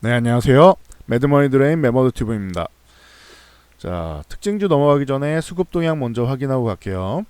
네 안녕하세요. 매드머니 드레인 매머드 튜브입니다. 자 특징주 넘어가기 전에 수급 동향 먼저 확인하고 갈게요.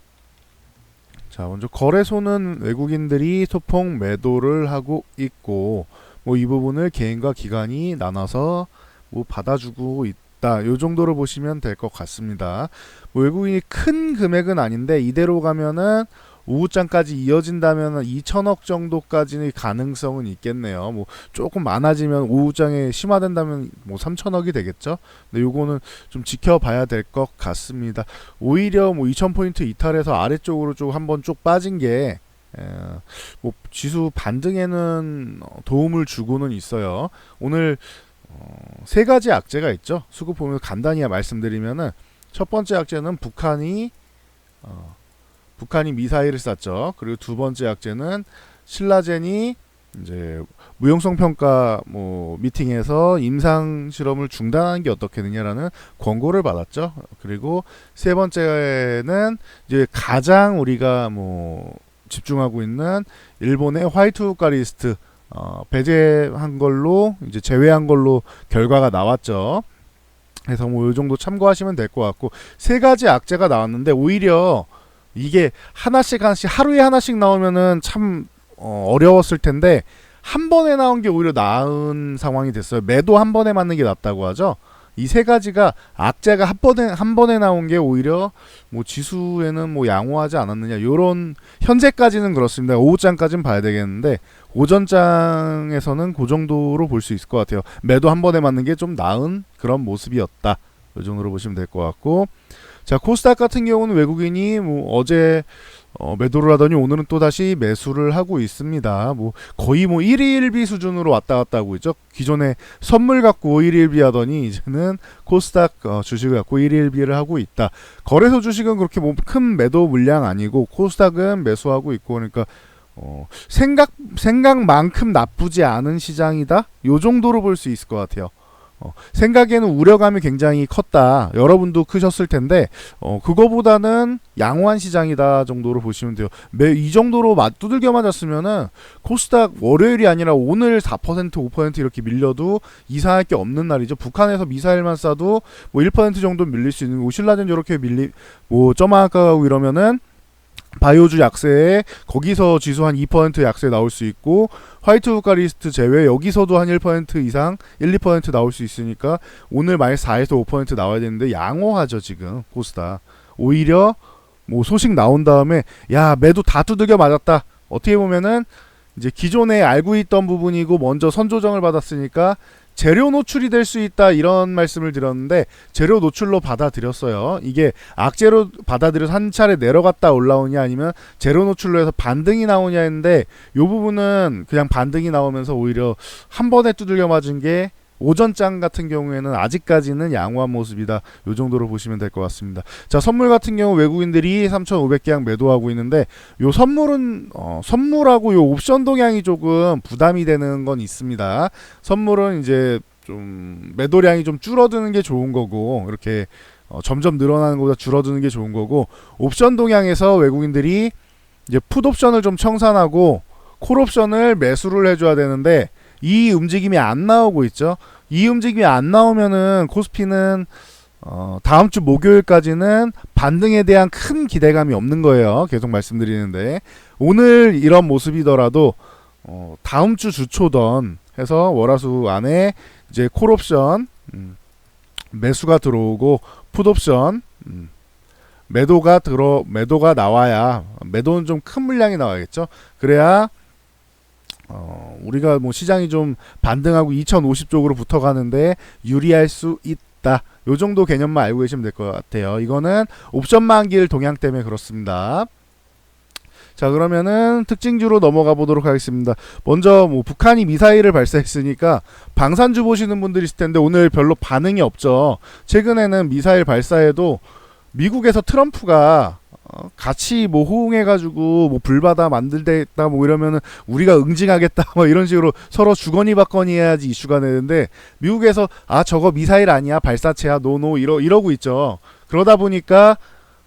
자 먼저 거래소는 외국인들이 소폭 매도를 하고 있고 뭐 이 부분을 개인과 기관이 나눠서 뭐 받아주고 있다. 요 정도로 보시면 될 것 같습니다. 뭐 외국인이 큰 금액은 아닌데 이대로 가면은 오후장까지 이어진다면 2천억 정도까지의 가능성은 있겠네요. 뭐 조금 많아지면 오후장에 심화된다면 뭐 3천억이 되겠죠. 근데 요거는 좀 지켜봐야 될 것 같습니다. 오히려 뭐 2천 포인트 이탈해서 아래쪽으로 쭉 한번 쭉 빠진 게 에, 뭐 지수 반등에는 어, 도움을 주고는 있어요. 오늘 어, 세 가지 악재가 있죠. 수급 보면서 간단히 말씀드리면은 첫 번째 악재는 북한이 어, 북한이 미사일을 쐈죠. 그리고 두 번째 악재는 신라젠이 이제 무용성 평가 뭐 미팅에서 임상 실험을 중단하는 게 어떻겠느냐라는 권고를 받았죠. 그리고 세 번째는 이제 가장 우리가 뭐 집중하고 있는 일본의 화이트 우가 리스트 어, 배제한 걸로 이제 제외한 걸로 결과가 나왔죠. 그래서 뭐 이 정도 참고하시면 될 것 같고 세 가지 악재가 나왔는데 오히려 이게 하나씩 하나씩 하루에 하나씩 나오면은 참 어, 어려웠을 텐데 한 번에 나온 게 오히려 나은 상황이 됐어요. 매도 한 번에 맞는 게 낫다고 하죠. 이 세 가지가 악재가 한 번에 한 번에 나온 게 오히려 뭐 지수에는 뭐 양호하지 않았느냐 요런 현재까지는 그렇습니다. 오후장까지는 봐야 되겠는데 오전장에서는 그 정도로 볼 수 있을 것 같아요. 매도 한 번에 맞는 게 좀 나은 그런 모습이었다. 이 정도로 보시면 될 것 같고 자 코스닥 같은 경우는 외국인이 뭐 어제 어, 매도를 하더니 오늘은 또 다시 매수를 하고 있습니다. 뭐 거의 뭐 1일 1비 수준으로 왔다 갔다 하고 있죠. 기존에 선물 갖고 1일 1비 하더니 이제는 코스닥 어, 주식을 갖고 1일 1비를 하고 있다. 거래소 주식은 그렇게 뭐 큰 매도 물량 아니고 코스닥은 매수하고 있고 그러니까 어, 생각 생각만큼 나쁘지 않은 시장이다. 요 정도로 볼 수 있을 것 같아요. 어, 생각에는 우려감이 굉장히 컸다. 여러분도 크셨을 텐데 어, 그거보다는 양호한 시장이다 정도로 보시면 돼요. 매 이 정도로 맞 두들겨 맞았으면은 코스닥 월요일이 아니라 오늘 4% 5% 이렇게 밀려도 이상할 게 없는 날이죠. 북한에서 미사일만 쏴도 뭐 1% 정도 밀릴 수 있는 오실라덴 이렇게 밀리 뭐 점화가고 이러면은 바이오주 약세에 거기서 지수 한 2% 약세 나올 수 있고 화이트 우가 리스트 제외 여기서도 한 1% 이상 1, 2% 나올 수 있으니까 오늘 만약 4에서 5% 나와야 되는데 양호하죠 지금 코스닥. 오히려 뭐 소식 나온 다음에 야 매도 다 두들겨 맞았다. 어떻게 보면은 이제 기존에 알고 있던 부분이고 먼저 선조정을 받았으니까 재료 노출이 될 수 있다 이런 말씀을 드렸는데 재료 노출로 받아들였어요. 이게 악재로 받아들여서 한 차례 내려갔다 올라오냐 아니면 재료 노출로 해서 반등이 나오냐 했는데 요 부분은 그냥 반등이 나오면서 오히려 한 번에 두들겨 맞은 게 오전장 같은 경우에는 아직까지는 양호한 모습이다. 요 정도로 보시면 될 것 같습니다. 자, 선물 같은 경우 외국인들이 3,500개양 매도하고 있는데 요 선물은 어, 선물하고 요 옵션 동향이 조금 부담이 되는 건 있습니다. 선물은 이제 좀 매도량이 좀 줄어드는 게 좋은 거고 이렇게 어, 점점 늘어나는 것보다 줄어드는 게 좋은 거고 옵션 동향에서 외국인들이 이제 풋 옵션을 좀 청산하고 콜 옵션을 매수를 해줘야 되는데 이 움직임이 안 나오고 있죠. 이 움직임이 안 나오면은 코스피는 어, 다음 주 목요일까지는 반등에 대한 큰 기대감이 없는 거예요. 계속 말씀드리는데 오늘 이런 모습이더라도 어, 다음 주 주초던 해서 월화수 안에 이제 콜옵션 음, 매수가 들어오고 풋옵션 음, 매도가 들어 매도가 나와야 매도는 좀 큰 물량이 나와야겠죠. 그래야 어, 우리가 뭐 시장이 좀 반등하고 2050 쪽으로 붙어가는데 유리할 수 있다. 요 정도 개념만 알고 계시면 될 것 같아요. 이거는 옵션 만기일 동향 때문에 그렇습니다. 자 그러면은 특징주로 넘어가 보도록 하겠습니다. 먼저 뭐 북한이 미사일을 발사했으니까 방산주 보시는 분들이 있을 텐데 오늘 별로 반응이 없죠. 최근에는 미사일 발사에도 미국에서 트럼프가 어, 같이 뭐 호응해가지고 뭐 불바다 만들겠다 뭐 이러면은 우리가 응징하겠다 뭐 이런 식으로 서로 주거니 받거니 해야지 이슈가 되는데 미국에서 아 저거 미사일 아니야 발사체야 노노 이러 이러고 있죠. 그러다 보니까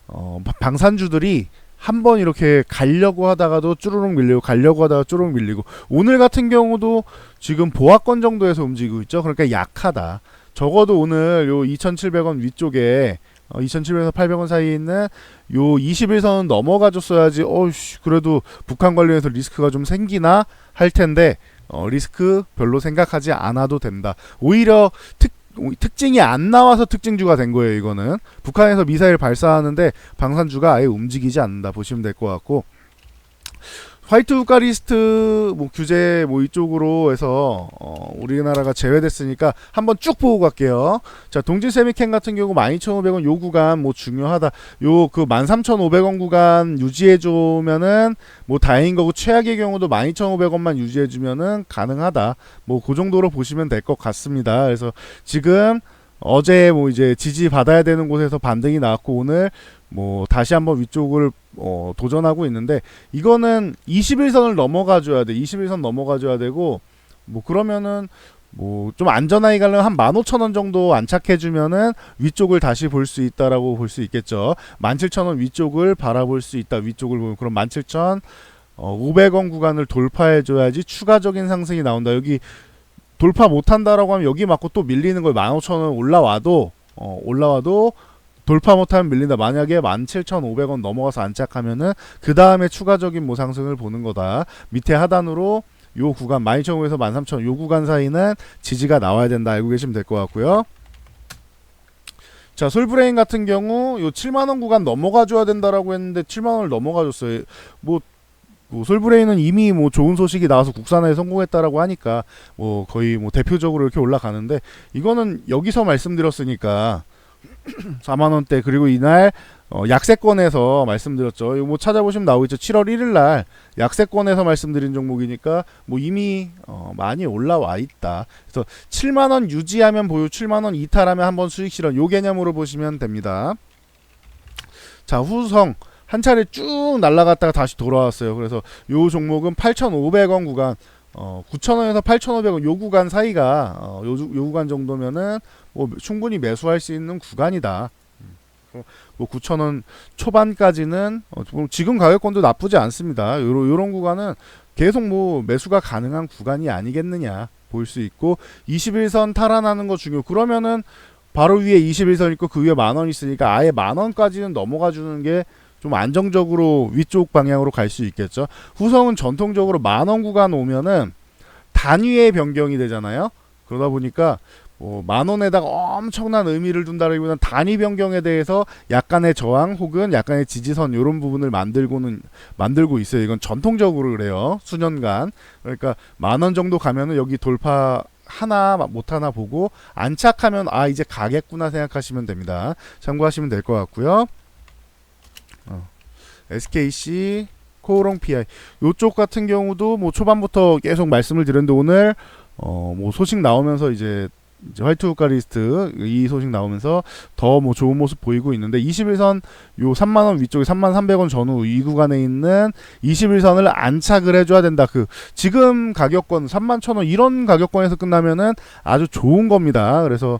어, 방산주들이 한 번 이렇게 가려고 하다가도 쭈루룩 밀리고 가려고 하다가 쭈루룩 밀리고 오늘 같은 경우도 지금 보합권 정도에서 움직이고 있죠. 그러니까 약하다. 적어도 오늘 요 2,700원 위쪽에 어, 2,700에서 800원 사이에 있는 요 21선은 넘어가 줬어야지 어씨 그래도 북한 관련해서 리스크가 좀 생기나 할 텐데 어, 리스크 별로 생각하지 않아도 된다. 오히려 특 특징이 안 나와서 특징주가 된 거예요. 이거는 북한에서 미사일 발사하는데 방산주가 아예 움직이지 않는다 보시면 될 것 같고 화이트 국가 리스트 뭐 규제 뭐 이쪽으로 해서 어, 우리나라가 제외됐으니까 한번 쭉 보고 갈게요. 자 동진 세미캔 같은 경우 12,500원 요 구간 뭐 중요하다. 요 그 13,500원 구간 유지해 주면은 뭐 다행인 거고 최악의 경우도 12,500원만 유지해 주면은 가능하다. 뭐 그 정도로 보시면 될 것 같습니다. 그래서 지금 어제 뭐 이제 지지 받아야 되는 곳에서 반등이 나왔고 오늘 뭐 다시 한번 위쪽을 어, 도전하고 있는데 이거는 21선을 넘어가 줘야 돼. 21선 넘어가 줘야 되고 뭐 그러면은 뭐 좀 안전하게 가려면 한 15,000원 정도 안착해 주면은 위쪽을 다시 볼 수 있다라고 볼 수 있겠죠. 17,000원 위쪽을 바라볼 수 있다. 위쪽을 보면 그럼 17,000 어, 500원 구간을 돌파해 줘야지 추가적인 상승이 나온다. 여기 돌파 못 한다라고 하면 여기 맞고 또 밀리는 거예요. 15,000원 올라와도 어, 올라와도 돌파 못하면 밀린다. 만약에 17,500원 넘어가서 안착하면은 그 다음에 추가적인 뭐 상승을 보는 거다. 밑에 하단으로 요 구간 12,500에서 13,000, 요 구간 사이는 지지가 나와야 된다. 알고 계시면 될 것 같고요. 자, 솔브레인 같은 경우 요 7만 원 구간 넘어가 줘야 된다라고 했는데 7만 원을 넘어가 줬어요. 뭐, 뭐 솔브레인은 이미 뭐 좋은 소식이 나와서 국산화에 성공했다라고 하니까 뭐 거의 뭐 대표적으로 이렇게 올라가는데 이거는 여기서 말씀드렸으니까 4만 원대 그리고 이날 어, 약세권에서 말씀드렸죠. 이거 뭐 찾아보시면 나오겠죠. 7월 1일 날 약세권에서 말씀드린 종목이니까 뭐 이미 어, 많이 올라와 있다. 그래서 7만 원 유지하면 보유, 7만 원 이탈하면 한번 수익 실현 요 개념으로 보시면 됩니다. 자, 후성 한 차례 쭉 날아갔다가 다시 돌아왔어요. 그래서 요 종목은 8,500원 구간 어, 9,000원에서 8,500원 요 구간 사이가 어, 요, 요 구간 정도면은 뭐 충분히 매수할 수 있는 구간이다. 음. 뭐 9,000원 초반까지는 어, 뭐 지금 가격권도 나쁘지 않습니다. 요런 요런 구간은 계속 뭐 매수가 가능한 구간이 아니겠느냐 볼수 있고 21선 탈환하는 거 중요. 그러면은 바로 위에 21선 있고 그 위에 만 원 있으니까 아예 만 원까지는 넘어가 주는 게 좀 안정적으로 위쪽 방향으로 갈 수 있겠죠. 후성은 전통적으로 만 원 구간 오면은 단위의 변경이 되잖아요. 그러다 보니까 뭐만 원에다가 엄청난 의미를 둔다라기보다는 단위 변경에 대해서 약간의 저항 혹은 약간의 지지선 이런 부분을 만들고는 만들고 있어요. 이건 전통적으로 그래요. 수년간 그러니까 만 원 정도 가면은 여기 돌파 하나 못 하나 보고 안착하면 아 이제 가겠구나 생각하시면 됩니다. 참고하시면 될 것 같고요. 어. SKC 코오롱 PI 요쪽 같은 경우도 뭐 초반부터 계속 말씀을 드렸는데 오늘 어 뭐 소식 나오면서 이제 이제 화이트 국가 리스트 이 소식 나오면서 더 뭐 좋은 모습 보이고 있는데 21선 요 3만 원 위쪽에 3만 300원 전후 이 구간에 있는 21선을 안착을 해줘야 된다. 그 지금 가격권 3만 1,000원 이런 가격권에서 끝나면은 아주 좋은 겁니다. 그래서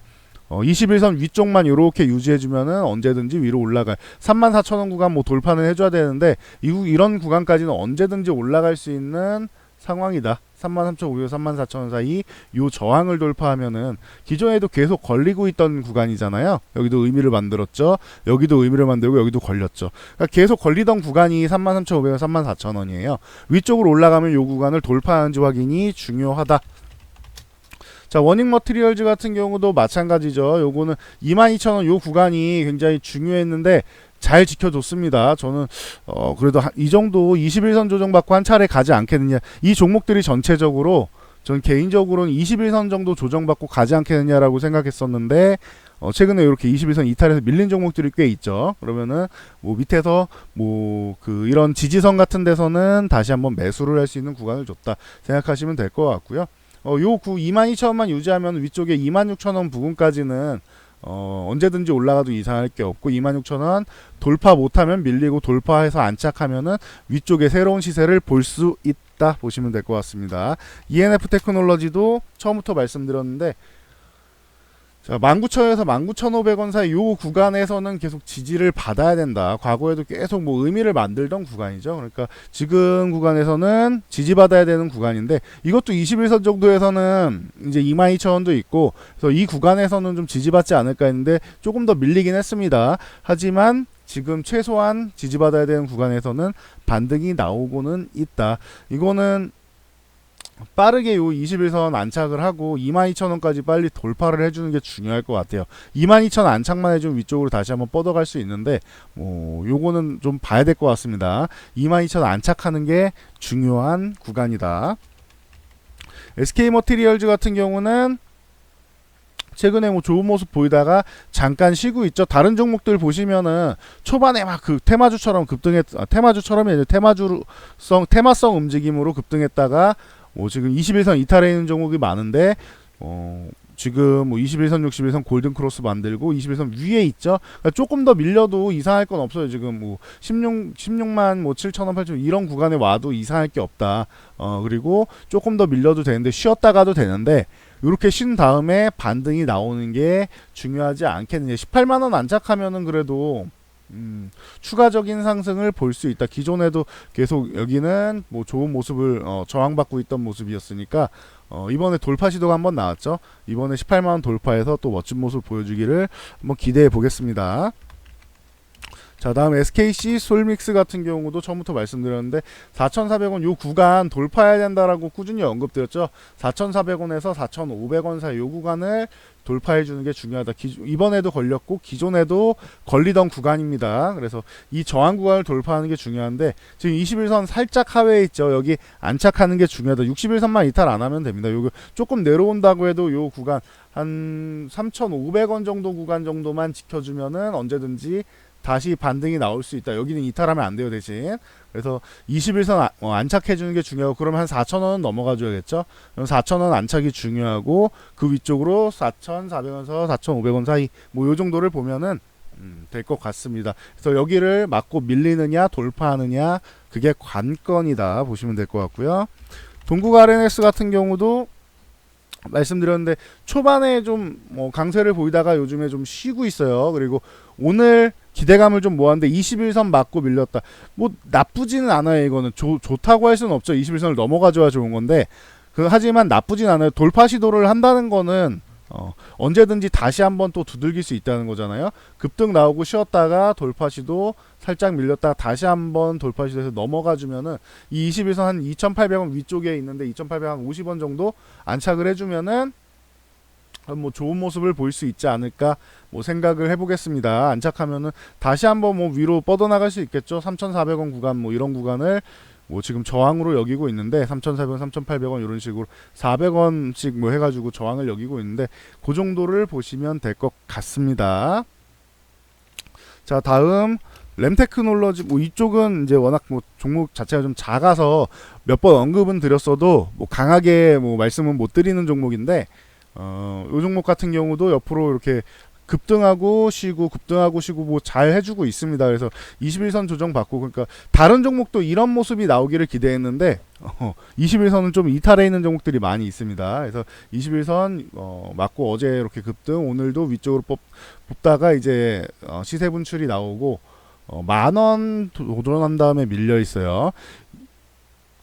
어, 21선 위쪽만 이렇게 유지해주면은 언제든지 위로 올라갈 34,000원 구간 뭐 돌파는 해줘야 되는데 이, 이런 구간까지는 언제든지 올라갈 수 있는 상황이다. 33,500원, 34,000원 사이 요 저항을 돌파하면은 기존에도 계속 걸리고 있던 구간이잖아요. 여기도 의미를 만들었죠. 여기도 의미를 만들고 여기도 걸렸죠. 그러니까 계속 걸리던 구간이 33,500원, 34,000원이에요. 위쪽으로 올라가면 요 구간을 돌파하는지 확인이 중요하다. 자, 워닝 머티리얼즈 같은 경우도 마찬가지죠. 요거는 22,000원 요 구간이 굉장히 중요했는데 잘 지켜줬습니다. 저는 어 그래도 한, 이 정도 21선 조정 받고 한 차례 가지 않겠느냐. 이 종목들이 전체적으로 전 개인적으로는 21선 정도 조정받고 가지 않겠느냐라고 생각했었는데 어 최근에 이렇게 21선 이탈해서 밀린 종목들이 꽤 있죠. 그러면은 뭐 밑에서 뭐 그 이런 지지선 같은 데서는 다시 한번 매수를 할 수 있는 구간을 줬다 생각하시면 될 것 같고요. 어, 요 구 22,000원만 유지하면 위쪽에 26,000원 부근까지는 어, 언제든지 올라가도 이상할 게 없고 26,000원 돌파 못하면 밀리고 돌파해서 안착하면은 위쪽에 새로운 시세를 볼 수 있다 보시면 될 것 같습니다. ENF 테크놀로지도 처음부터 말씀드렸는데 자, 19,000에서 19,500원 사이 요 구간에서는 계속 지지를 받아야 된다. 과거에도 계속 뭐 의미를 만들던 구간이죠. 그러니까 지금 구간에서는 지지받아야 되는 구간인데 이것도 21선 정도에서는 이제 22,000원도 있고 그래서 이 구간에서는 좀 지지받지 않을까 했는데 조금 더 밀리긴 했습니다. 하지만 지금 최소한 지지받아야 되는 구간에서는 반등이 나오고는 있다. 이거는 빠르게 요 21선 안착을 하고 22,000원까지 빨리 돌파를 해주는 게 중요할 것 같아요. 22,000 안착만 해주면 위쪽으로 다시 한번 뻗어갈 수 있는데 뭐 요거는 좀 봐야 될 것 같습니다. 22,000 안착하는 게 중요한 구간이다. SK 머티리얼즈 같은 경우는 최근에 뭐 좋은 모습 보이다가 잠깐 쉬고 있죠. 다른 종목들 보시면은 초반에 막 그 테마주처럼 급등했 아, 테마주처럼이 아니라 테마주성 테마성 움직임으로 급등했다가 뭐 지금 21선 이탈해 있는 종목이 많은데 어 지금 뭐 21선 61선 골든 크로스 만들고 21선 위에 있죠. 그러니까 조금 더 밀려도 이상할 건 없어요. 지금 뭐 16, 16만 뭐 7천 원, 8천 원 이런 구간에 와도 이상할 게 없다. 어 그리고 조금 더 밀려도 되는데 쉬었다가도 되는데 이렇게 쉰 다음에 반등이 나오는 게 중요하지 않겠느냐. 18만 원 안착하면은 그래도 음, 추가적인 상승을 볼 수 있다. 기존에도 계속 여기는 뭐 좋은 모습을 어, 저항받고 있던 모습이었으니까 어, 이번에 돌파 시도가 한번 나왔죠. 이번에 18만 원 돌파해서 또 멋진 모습 보여주기를 한번 기대해 보겠습니다. 자 다음 SKC 솔믹스 같은 경우도 처음부터 말씀드렸는데 4,400원 요 구간 돌파해야 된다라고 꾸준히 언급드렸죠. 4,400원에서 4,500원 사이 요 구간을 돌파해 주는 게 중요하다. 기, 이번에도 걸렸고 기존에도 걸리던 구간입니다. 그래서 이 저항 구간을 돌파하는 게 중요한데 지금 21선 살짝 하회에 있죠. 여기 안착하는 게 중요하다. 61선만 이탈 안 하면 됩니다. 요거 조금 내려온다고 해도 요 구간 한 3,500원 정도 구간 정도만 지켜주면은 언제든지 다시 반등이 나올 수 있다. 여기는 이탈하면 안 돼요 대신. 그래서 21선 아, 어, 안착해 주는 게 중요하고 그러면 한 4,000원은 넘어가 줘야겠죠. 그럼 4,000원 안착이 중요하고 그 위쪽으로 4,400원에서 4,500원 사이 뭐 요 정도를 보면은 음, 될 것 같습니다. 그래서 여기를 맞고 밀리느냐 돌파하느냐 그게 관건이다 보시면 될 것 같고요. 동국 RNS 같은 경우도 말씀드렸는데 초반에 좀 뭐 강세를 보이다가 요즘에 좀 쉬고 있어요. 그리고 오늘 기대감을 좀 모았는데 21선 맞고 밀렸다. 뭐 나쁘지는 않아요. 이거는 조, 좋다고 할 수는 없죠. 21선을 넘어가줘야 좋은 건데 그 하지만 나쁘진 않아요. 돌파 시도를 한다는 거는 어, 언제든지 다시 한번 또 두들길 수 있다는 거잖아요. 급등 나오고 쉬었다가 돌파 시도 살짝 밀렸다가 다시 한번 돌파 시도해서 넘어가 주면은 이 21선 한 2,800원 위쪽에 있는데 2,850원 정도 안착을 해주면은 뭐 좋은 모습을 볼수 있지 않을까 뭐 생각을 해보겠습니다. 안착하면은 다시 한번 뭐 위로 뻗어나갈 수 있겠죠. 3,400원 구간 뭐 이런 구간을 뭐 지금 저항으로 여기고 있는데 3,400원, 3,800원 이런 식으로 400원씩 뭐 해가지고 저항을 여기고 있는데 그 정도를 보시면 될 것 같습니다. 자 다음 램테크놀러지 뭐 이쪽은 이제 워낙 뭐 종목 자체가 좀 작아서 몇 번 언급은 드렸어도 뭐 강하게 뭐 말씀은 못 드리는 종목인데 어, 요 종목 같은 경우도 옆으로 이렇게 급등하고 쉬고 급등하고 쉬고 뭐 잘 해주고 있습니다. 그래서 21선 조정 받고 그러니까 다른 종목도 이런 모습이 나오기를 기대했는데 어, 21선은 좀 이탈해 있는 종목들이 많이 있습니다. 그래서 21선 어, 맞고 어제 이렇게 급등 오늘도 위쪽으로 뽑, 뽑다가 이제 어, 시세 분출이 나오고 어, 만원 도전한 다음에 밀려 있어요.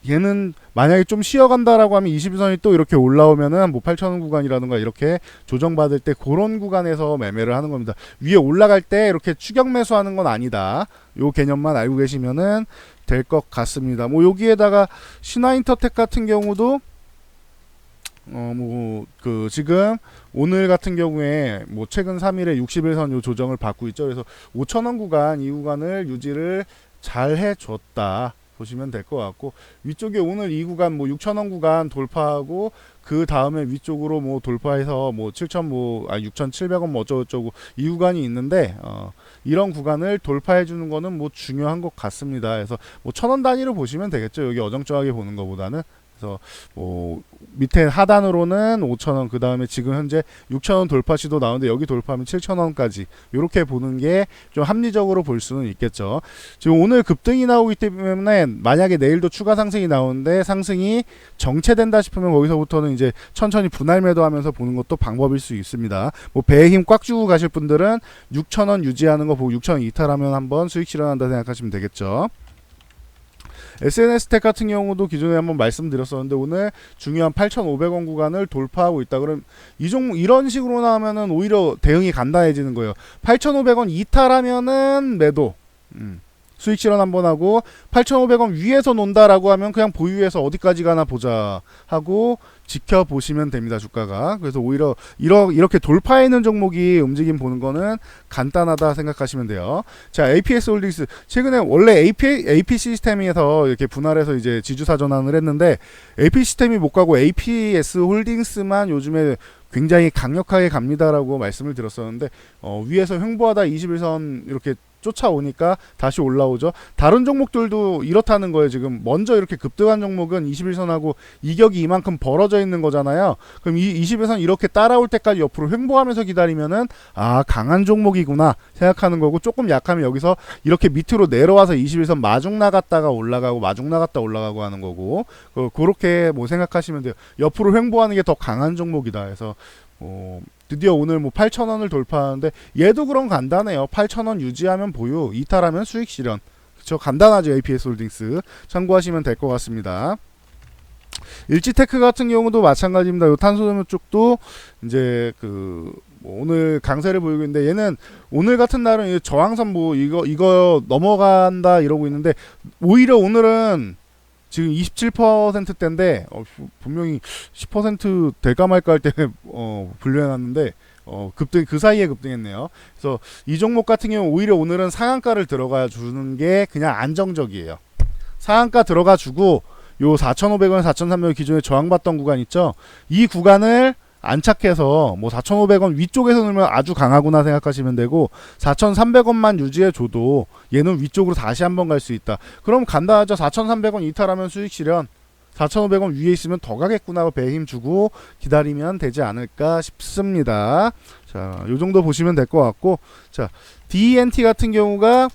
얘는 만약에 좀 쉬어간다라고 하면 22선이 또 이렇게 올라오면은 뭐 8,000원 구간이라든가 이렇게 조정받을 때 그런 구간에서 매매를 하는 겁니다. 위에 올라갈 때 이렇게 추격 매수하는 건 아니다. 요 개념만 알고 계시면은 될 것 같습니다. 뭐 여기에다가 신화인터텍 같은 경우도 어 뭐 그 지금 오늘 같은 경우에 뭐 최근 3일에 61선 요 조정을 받고 있죠. 그래서 5,000원 구간 이 구간을 유지를 잘 해줬다. 보시면 될 것 같고 위쪽에 오늘 이 구간 뭐 6,000원 구간 돌파하고 그 다음에 위쪽으로 뭐 돌파해서 뭐7,000 뭐아 6,700원 뭐 어쩌고저쩌고 이 구간이 있는데 어 이런 구간을 돌파해 주는 거는 뭐 중요한 것 같습니다. 그래서 뭐 1,000원 단위로 보시면 되겠죠. 여기 어정쩡하게 보는 것보다는 그래서 뭐 밑에 하단으로는 5,000원, 그 다음에 지금 현재 6,000원 돌파 시도 나오는데 여기 돌파하면 7,000원까지 이렇게 보는 게 좀 합리적으로 볼 수는 있겠죠. 지금 오늘 급등이 나오기 때문에 만약에 내일도 추가 상승이 나오는데 상승이 정체된다 싶으면 거기서부터는 이제 천천히 분할 매도하면서 보는 것도 방법일 수 있습니다. 뭐 배에 힘 꽉 주고 가실 분들은 6,000원 유지하는 거 보고 6,000원 이탈하면 한번 수익 실현한다 생각하시면 되겠죠. SNS 텍 같은 경우도 기존에 한번 말씀드렸었는데 오늘 중요한 8,500원 구간을 돌파하고 있다. 그럼 이 종목 이런 식으로 나오면은 오히려 대응이 간단해지는 거예요. 8,500원 이탈하면은 매도. 음. 수익 실현 한번 하고 8,500원 위에서 논다라고 하면 그냥 보유해서 어디까지 가나 보자 하고 지켜보시면 됩니다 주가가. 그래서 오히려 이러, 이렇게 돌파해 있는 종목이 움직임 보는 거는 간단하다 생각하시면 돼요. 자 APS 홀딩스. 최근에 원래 AP, AP 시스템에서 이렇게 분할해서 이제 지주사 전환을 했는데 AP 시스템이 못 가고 APS 홀딩스만 요즘에 굉장히 강력하게 갑니다라고 말씀을 드렸었는데 어, 위에서 횡보하다 21선 이렇게 쫓아오니까 다시 올라오죠. 다른 종목들도 이렇다는 거예요. 지금 먼저 이렇게 급등한 종목은 21선하고 이격이 이만큼 벌어져 있는 거잖아요. 그럼 이 21선 이렇게 따라올 때까지 옆으로 횡보하면서 기다리면은 아 강한 종목이구나 생각하는 거고 조금 약하면 여기서 이렇게 밑으로 내려와서 21선 마중 나갔다가 올라가고 마중 나갔다 올라가고 하는 거고 그, 그렇게 뭐 생각하시면 돼요. 옆으로 횡보하는 게 더 강한 종목이다. 해서 어, 드디어 오늘 뭐 8,000원을 돌파하는데 얘도 그런 간단해요. 8,000원 유지하면 보유, 이탈하면 수익 실현. 그쵸 간단하죠. APS 홀딩스 참고하시면 될 것 같습니다. 일지테크 같은 경우도 마찬가지입니다. 요 탄소염료 쪽도 이제 그뭐 오늘 강세를 보이고 있는데 얘는 오늘 같은 날은 이 저항선 뭐 이거 이거 넘어간다 이러고 있는데 오히려 오늘은 지금 27%대인데 어, 분명히 10% 될까 말까 할 때 어, 분류해놨는데 어, 급등 그 사이에 급등했네요. 그래서 이 종목 같은 경우 오히려 오늘은 상한가를 들어가 주는 게 그냥 안정적이에요. 상한가 들어가 주고 요 4,500원, 4,300원 기존에 저항받던 구간 있죠. 이 구간을 안착해서 뭐 4,500원 위쪽에서 넣으면 아주 강하구나 생각하시면 되고 4,300원만 유지해 줘도 얘는 위쪽으로 다시 한번 갈 수 있다. 그럼 간단하죠. 4,300원 이탈하면 수익 실현. 4,500원 위에 있으면 더 가겠구나 배힘 주고 기다리면 되지 않을까 싶습니다. 자, 요 정도 보시면 될 것 같고 자, DNT 같은 경우가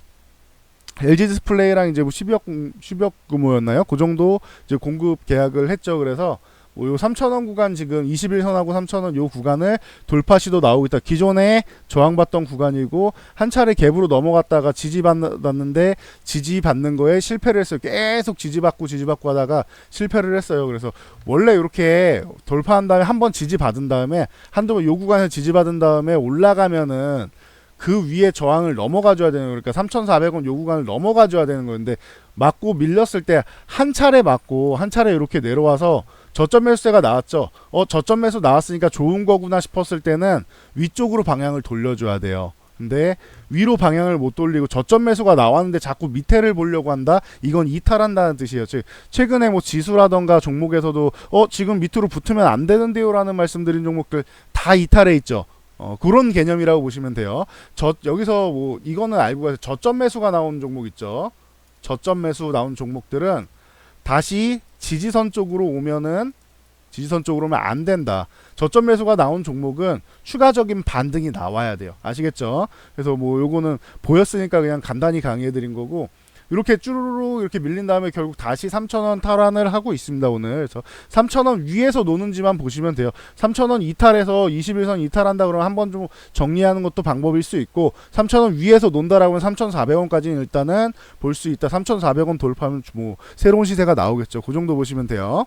LG 디스플레이랑 이제 뭐 10억 10억 규모였나요? 그 정도 이제 공급 계약을 했죠. 그래서 뭐 요 3,000원 구간 지금 21선하고 3,000원 요 구간을 돌파 시도 나오고 있다. 기존에 저항받던 구간이고 한 차례 갭으로 넘어갔다가 지지받는데 지지받는 거에 실패를 했어요. 계속 지지받고 지지받고 하다가 실패를 했어요. 그래서 원래 이렇게 돌파한 다음에 한 번 지지받은 다음에 한두 번 요 구간에 지지받은 다음에 올라가면은 그 위에 저항을 넘어가 줘야 되는 거니까 3,400원 요 구간을 넘어가 줘야 되는 건데 맞고 밀렸을 때 한 차례 맞고 한 차례 이렇게 내려와서 저점 매수세가 나왔죠. 어, 저점 매수 나왔으니까 좋은 거구나 싶었을 때는 위쪽으로 방향을 돌려줘야 돼요. 근데 위로 방향을 못 돌리고 저점 매수가 나왔는데 자꾸 밑에를 보려고 한다. 이건 이탈한다는 뜻이에요. 즉 최근에 뭐 지수라던가 종목에서도 어 지금 밑으로 붙으면 안 되는데요라는 말씀드린 종목들 다 이탈해 있죠. 어, 그런 개념이라고 보시면 돼요. 저 여기서 뭐 이거는 알고 가세요. 저점 매수가 나온 종목 있죠. 저점 매수 나온 종목들은 다시 지지선 쪽으로 오면은 지지선 쪽으로 오면 안 된다. 저점 매수가 나온 종목은 추가적인 반등이 나와야 돼요. 아시겠죠? 그래서 뭐 요거는 보였으니까 그냥 간단히 강의해 드린 거고 이렇게 쭈루루 이렇게 밀린 다음에 결국 다시 3,000원 탈환을 하고 있습니다, 오늘. 그래서 3,000원 위에서 노는지만 보시면 돼요. 3,000원 이탈해서 21선 이탈한다 그러면 한 번 좀 정리하는 것도 방법일 수 있고 3,000원 위에서 논다라고 하면 3,400원까지는 일단은 볼 수 있다. 3,400원 돌파하면 뭐 새로운 시세가 나오겠죠. 그 정도 보시면 돼요.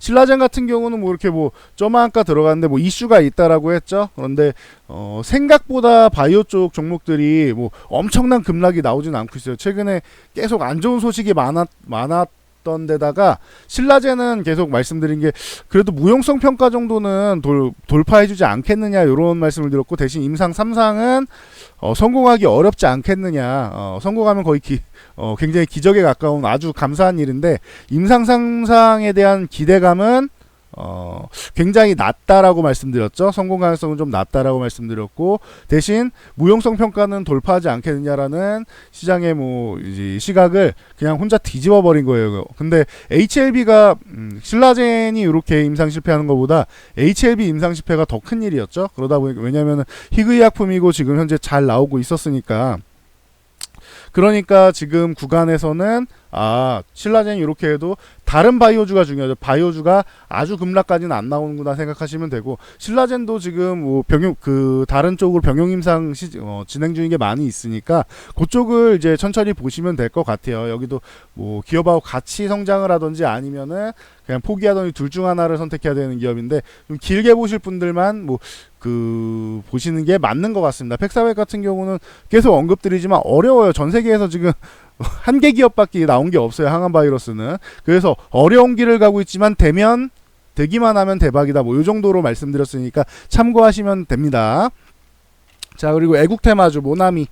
신라젠 같은 경우는 뭐 이렇게 뭐 저만가 들어갔는데 뭐 이슈가 있다라고 했죠. 그런데 어 생각보다 바이오 쪽 종목들이 뭐 엄청난 급락이 나오진 않고 있어요. 최근에 계속 안 좋은 소식이 많았 많았 던 데다가 신라젠은 계속 말씀드린 게 그래도 무용성 평가 정도는 돌, 돌파해주지 않겠느냐 이런 말씀을 드렸고 대신 임상 3상은 어, 성공하기 어렵지 않겠느냐 어, 성공하면 거의 기, 어, 굉장히 기적에 가까운 아주 감사한 일인데 임상 3상에 대한 기대감은 어, 굉장히 낮다라고 말씀드렸죠. 성공 가능성은 좀 낮다라고 말씀드렸고 대신 무용성 평가는 돌파하지 않겠느냐라는 시장의 뭐 시각을 그냥 혼자 뒤집어 버린 거예요. 근데 HLB가 음, 신라젠이 이렇게 임상 실패하는 것보다 HLB 임상 실패가 더 큰 일이었죠. 그러다 보니까 왜냐면은 희귀약품이고 지금 현재 잘 나오고 있었으니까 그러니까 지금 구간에서는 아 신라젠이 이렇게 해도 다른 바이오주가 중요하죠. 바이오주가 아주 급락까지는 안 나오는구나 생각하시면 되고 신라젠도 지금 뭐 병용 그 다른 쪽으로 병용 임상 시, 어, 진행 중인 게 많이 있으니까 그쪽을 이제 천천히 보시면 될 것 같아요. 여기도 뭐 기업하고 같이 성장을 하든지 아니면은 그냥 포기하더니 둘 중 하나를 선택해야 되는 기업인데 좀 길게 보실 분들만 뭐 그 보시는 게 맞는 것 같습니다. 팩사백 같은 경우는 계속 언급드리지만 어려워요. 전 세계에서 지금 한 개 기업밖에 나온 게 없어요. 항암 바이러스는. 그래서 어려운 길을 가고 있지만 되면 되기만 하면 대박이다. 뭐 이 정도로 말씀드렸으니까 참고하시면 됩니다. 자 그리고 애국 테마주 모나미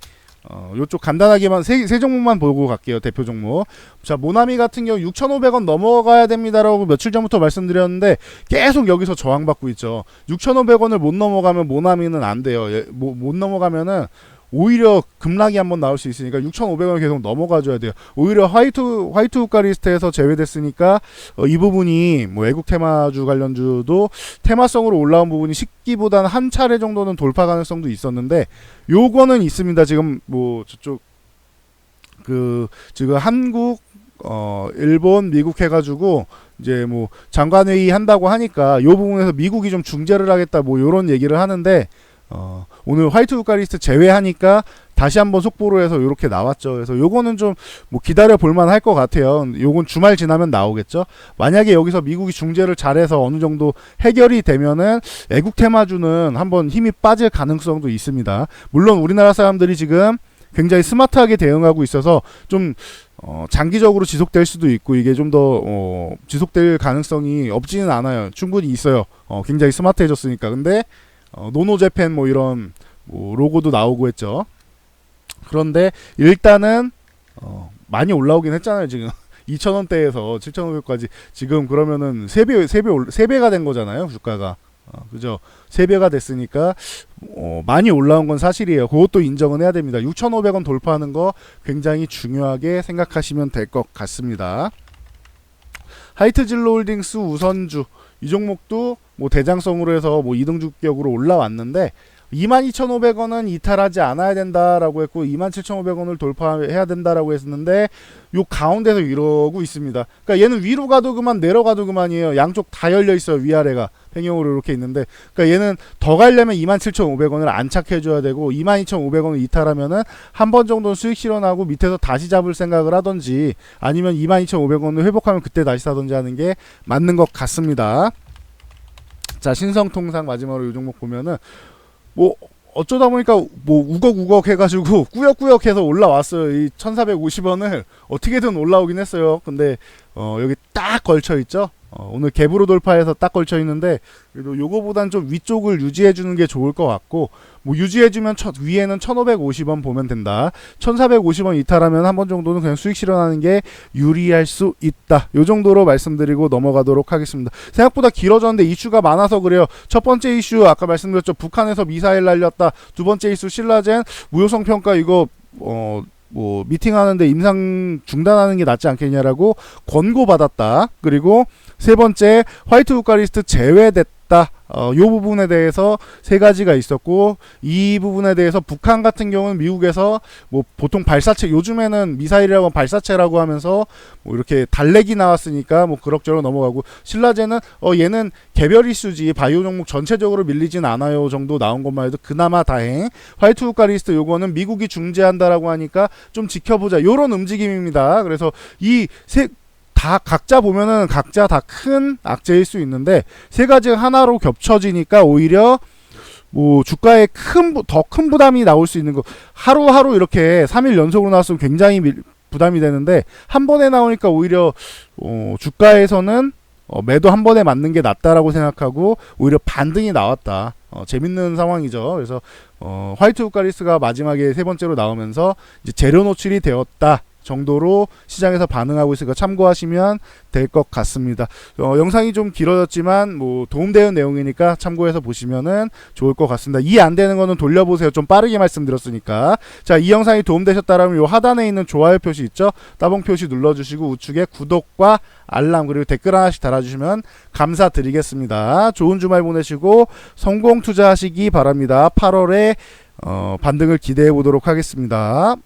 어, 요쪽 간단하게만 세, 세 종목만 보고 갈게요. 대표 종목. 자, 모나미 같은 경우 6,500원 넘어가야 됩니다라고 며칠 전부터 말씀드렸는데 계속 여기서 저항받고 있죠. 6,500원을 못 넘어가면 모나미는 안 돼요. 예, 뭐, 못 넘어가면은 오히려 급락이 한번 나올 수 있으니까 6,500원 계속 넘어가줘야 돼요. 오히려 화이트 화이트 우가 리스트에서 제외됐으니까 어, 이 부분이 뭐 외국 테마주 관련주도 테마성으로 올라온 부분이 식기보다는 한 차례 정도는 돌파 가능성도 있었는데 요거는 있습니다. 지금 뭐 저쪽 그 지금 한국 어 일본 미국 해가지고 이제 뭐 장관 회의 한다고 하니까 요 부분에서 미국이 좀 중재를 하겠다 뭐 요런 얘기를 하는데 어 오늘 화이트 국가 리스트 제외하니까 다시 한번 속보로 해서 이렇게 나왔죠. 그래서 요거는 좀 뭐 기다려 볼만 할 것 같아요. 요건 주말 지나면 나오겠죠. 만약에 여기서 미국이 중재를 잘해서 어느 정도 해결이 되면은 애국 테마주는 한번 힘이 빠질 가능성도 있습니다. 물론 우리나라 사람들이 지금 굉장히 스마트하게 대응하고 있어서 좀 어, 장기적으로 지속될 수도 있고 이게 좀더 어, 지속될 가능성이 없지는 않아요. 충분히 있어요. 어, 굉장히 스마트해졌으니까. 근데 어, 노노재팬 뭐 이런 뭐 로고도 나오고 했죠. 그런데 일단은 어, 많이 올라오긴 했잖아요 지금. 2,000원대에서 7,500까지. 지금 그러면은 3배 3배 3배가 된 거잖아요 주가가. 어, 그죠? 3배가 됐으니까 어, 많이 올라온 건 사실이에요. 그것도 인정은 해야 됩니다. 6,500원 돌파하는 거 굉장히 중요하게 생각하시면 될 것 같습니다. 하이트진로 홀딩스 우선주 이 종목도 뭐 대장성으로 해서 뭐 2등 주격으로 올라왔는데 22,500원은 이탈하지 않아야 된다라고 했고 27,500원을 돌파해야 된다라고 했는데 요 가운데서 이러고 있습니다. 그러니까 얘는 위로 가도 그만 내려가도 그만이에요. 양쪽 다 열려 있어요. 위아래가 팽형으로 이렇게 있는데 그러니까 얘는 더 가려면 27,500원을 안착해 줘야 되고 22,500원을 이탈하면은 한 번 정도는 수익 실현하고 밑에서 다시 잡을 생각을 하던지 아니면 22,500원을 회복하면 그때 다시 사던지 하는 게 맞는 것 같습니다. 자, 신성통상 마지막으로 이 종목 보면은 뭐 어쩌다 보니까 뭐 우걱우걱 해가지고 꾸역꾸역 해서 올라왔어요. 이 1450원을 어떻게든 올라오긴 했어요. 근데 어 여기 딱 걸쳐 있죠. 어 오늘 갭으로 돌파해서 딱 걸쳐 있는데 그래도 요거보단 좀 위쪽을 유지해 주는 게 좋을 것 같고 뭐 유지해 주면 첫 위에는 1550원 보면 된다. 1450원 이탈하면 한 번 정도는 그냥 수익 실현하는 게 유리할 수 있다. 요 정도로 말씀드리고 넘어가도록 하겠습니다. 생각보다 길어졌는데 이슈가 많아서 그래요. 첫 번째 이슈 아까 말씀드렸죠. 북한에서 미사일 날렸다. 두 번째 이슈 신라젠 무효성 평가 이거 어 뭐 미팅하는데 임상 중단하는 게 낫지 않겠냐라고 권고 받았다. 그리고 세 번째 화이트 국가 리스트 제외됐다. 어, 요 부분에 대해서 세 가지가 있었고 이 부분에 대해서 북한 같은 경우는 미국에서 뭐 보통 발사체 요즘에는 미사일이라고 하면 발사체라고 하면서 뭐 이렇게 달래기 나왔으니까 뭐 그럭저럭 넘어가고 신라제는 어 얘는 개별 이슈지 바이오 종목 전체적으로 밀리진 않아요 정도 나온 것만 해도 그나마 다행. 화이트 국가 리스트 요거는 미국이 중재한다라고 하니까 좀 지켜보자. 요런 움직임입니다. 그래서 이세 다 각자 보면은 각자 다 큰 악재일 수 있는데 세 가지가 하나로 겹쳐지니까 오히려 뭐 주가에 큰 더 큰 부담이 나올 수 있는 거 하루하루 이렇게 3일 연속으로 나왔으면 굉장히 밀, 부담이 되는데 한 번에 나오니까 오히려 어, 주가에서는 어, 매도 한 번에 맞는 게 낫다라고 생각하고 오히려 반등이 나왔다. 어, 재밌는 상황이죠. 그래서 어, 화이트 우카리스가 마지막에 세 번째로 나오면서 이제 재료 노출이 되었다. 정도로 시장에서 반응하고 있으니까 참고하시면 될 것 같습니다. 어, 영상이 좀 길어졌지만 뭐 도움되는 내용이니까 참고해서 보시면은 좋을 것 같습니다. 이해 안 되는 거는 돌려보세요. 좀 빠르게 말씀드렸으니까. 자, 이 영상이 도움되셨다면 요 하단에 있는 좋아요 표시 있죠? 따봉 표시 눌러주시고 우측에 구독과 알람 그리고 댓글 하나씩 달아주시면 감사드리겠습니다. 좋은 주말 보내시고 성공 투자하시기 바랍니다. 8월에 어, 반등을 기대해 보도록 하겠습니다.